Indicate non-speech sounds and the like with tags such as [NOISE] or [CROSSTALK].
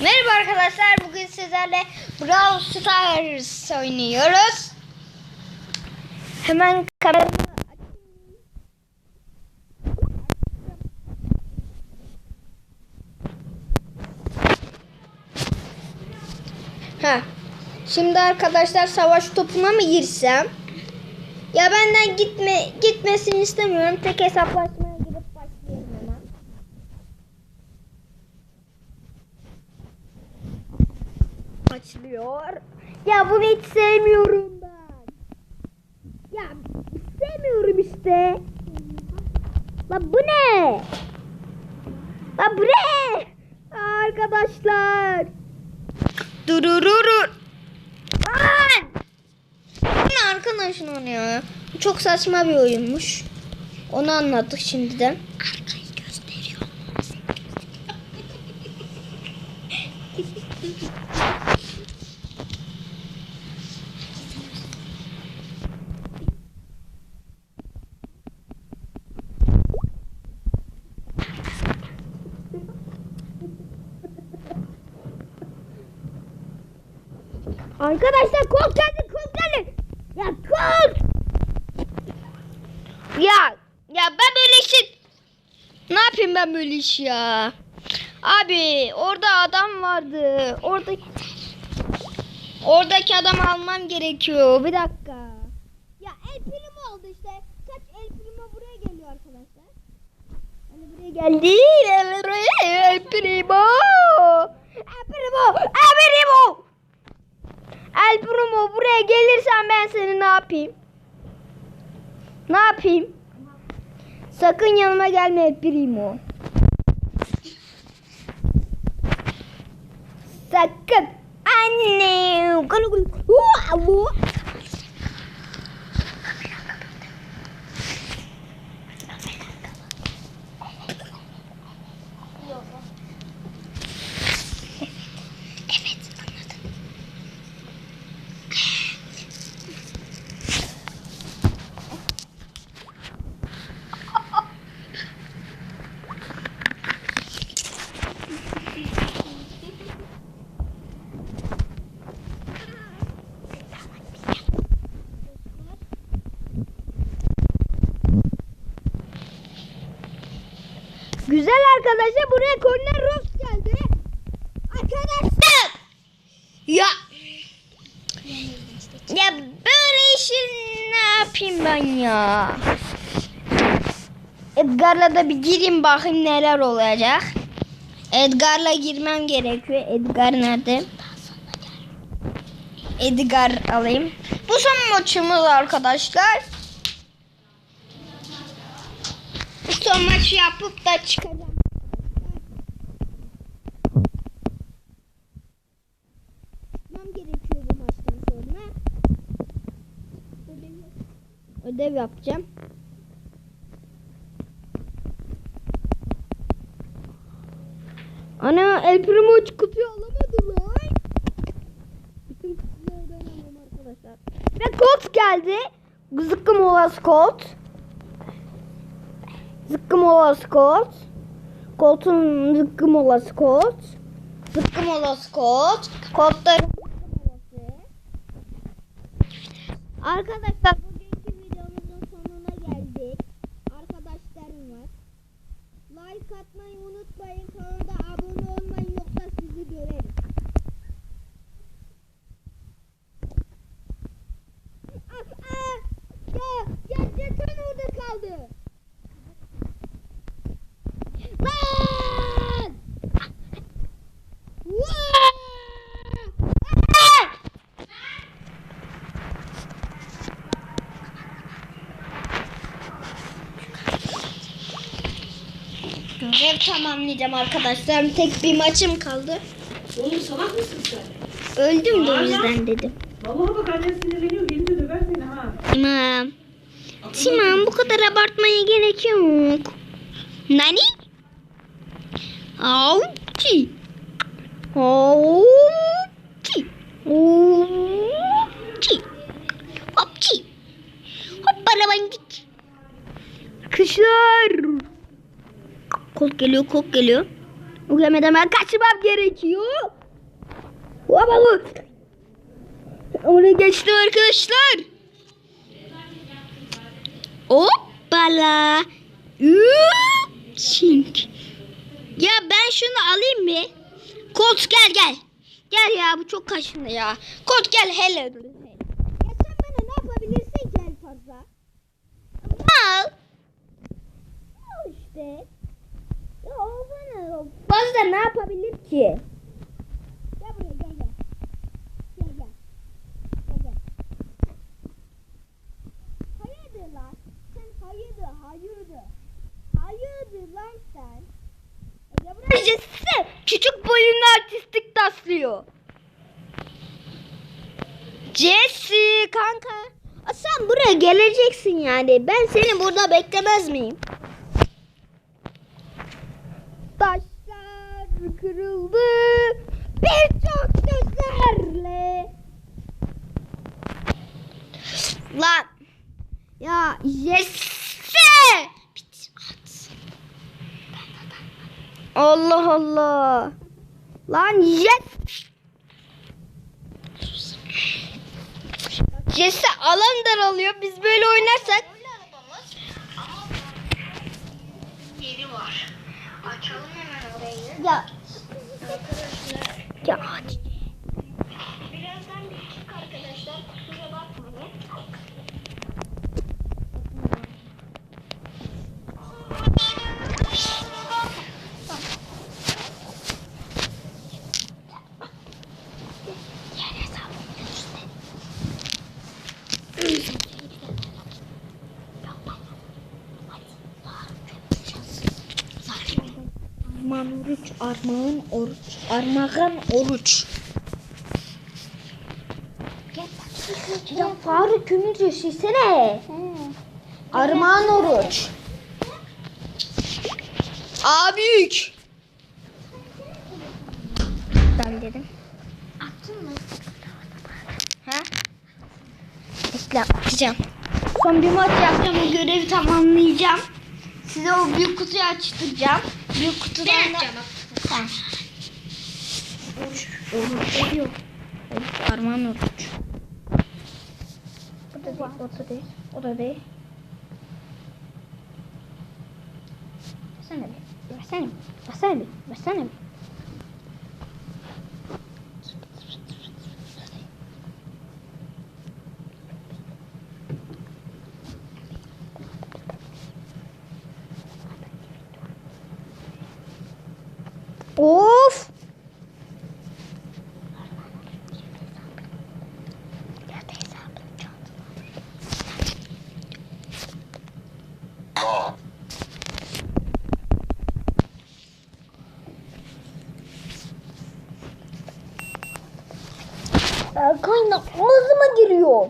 Merhaba arkadaşlar. Bugün sizlerle Brawl Stars oynuyoruz. Hemen kamera Ha. Şimdi arkadaşlar savaş topuna mı girsem? Ya benden gitme gitmesini istemiyorum. Tek hesaplaşmaya Açılıyor. Ya bunu hiç sevmiyorum ben. Ya sevmiyorum işte. La bu ne? La bu ne? Arkadaşlar. Durururur. Lan! Ne arkadaşın onu ya? Bu Çok saçma bir oyunmuş. Onu anlattık şimdiden. Arkayı gösteriyor. [LAUGHS] Arkadaşlar kol geldi kol geldi. Ya kol. Ya ya ben böyle işi ne yapayım ben böyle iş ya? Abi orada adam vardı. Orada Oradaki adamı almam gerekiyor. Bir dakika. Ya El Primo oldu işte. Kaç El Primo buraya geliyor arkadaşlar. Hani buraya geldi. El Primo. El Primo. El Primo. El Primo buraya gelirsen ben seni ne yapayım? Ne yapayım? Sakın yanıma gelme El Primo. Sakın. Anne. Güzel arkadaşlar buraya Corner Rose geldi. Arkadaşlar. Ya. Ya böyle işi ne yapayım ben ya? Edgar'la da bir gireyim bakayım neler olacak. Edgar'la girmem gerekiyor. Edgar nerede? Edgar alayım. Bu son maçımız arkadaşlar. Son maçı yapıp da çıkacağım. Yapmam gerekiyor bu maçtan sonra. Ödev, ödev yapacağım. Ana El Primo kutuyu alamadı lan. Bütün kutuları ben alalım arkadaşlar. Ve Colt geldi. Zıkkım olas Colt. Zıkkım olas Colt. Colt'un zıkkım olas Colt. Zıkkım olas Colt. Colt'ların. Arkadaşlar Görev tamamlayacağım arkadaşlar. Tek bir maçım kaldı. Oğlum salak mısın sen? Öldüm de o yüzden dedim. Vallahi bak annen sinirleniyor. Gelince döver seni ha. Tamam. Tamam bu kadar abartmaya gerek yok. Nani? Auki. Auki. Kol geliyor kol geliyor. Uğrameden ben kaçmam gerekiyor. Baba bu. Oraya geçti arkadaşlar. Hoppala. Üp, Şink. Ya ben şunu alayım mı? Kolt gel gel. Gel ya bu çok kaşındı ya. Kolt gel hele. Ya sen bana ne yapabilirsin en fazla? Al. Al işte. Fazla ne yapabilir ki? Gel buraya gel gel. Gel gel. Gel gel. Hayırdır lan? Sen hayırdır hayırdır. Hayırdır lan sen? Gel buraya. Jesse küçük boyunlu artistik taslıyor. Jesse kanka. Sen buraya geleceksin yani. Ben seni burada beklemez miyim? Kırıldı. Birçok gözlerle. Lan. Ya at. Allah Allah. Lan Jesse. Jesse alan daralıyor. Biz böyle oynarsak. yeri var. Açalım hemen orayı. Ya. Ya hadi. Oruç, armağan oruç, armağan oruç. Ya Faruk kömür yaşasana. Armağan oruç. A büyük. Ben dedim. Attın mı? Ha? Bekle atacağım. Son bir maç yapacağım. O görevi tamamlayacağım. Size o büyük kutuyu açtıracağım. Büyük kutudan Ben da... açacağım. Tamam. Oruç. Oruç. Yok. Oruç. Armağan oruç. O da değil. O da değil. O da değil. Versene bir. Versene bir. Versene bir. Versene bir. Kaynak ağzıma giriyor.